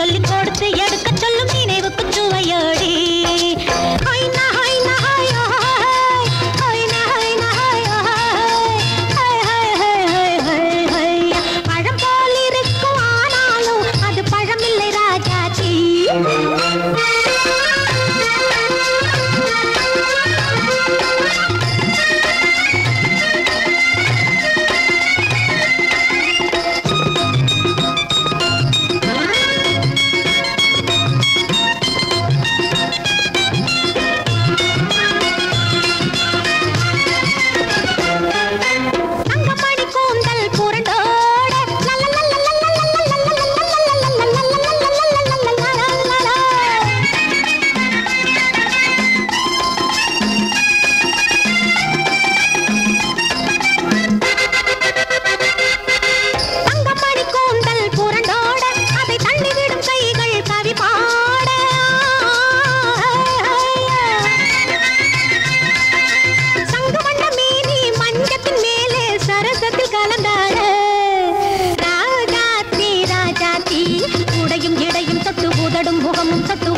चल உடையும் இடையும் தொட்டு உதடும் முகமும் தொட்டு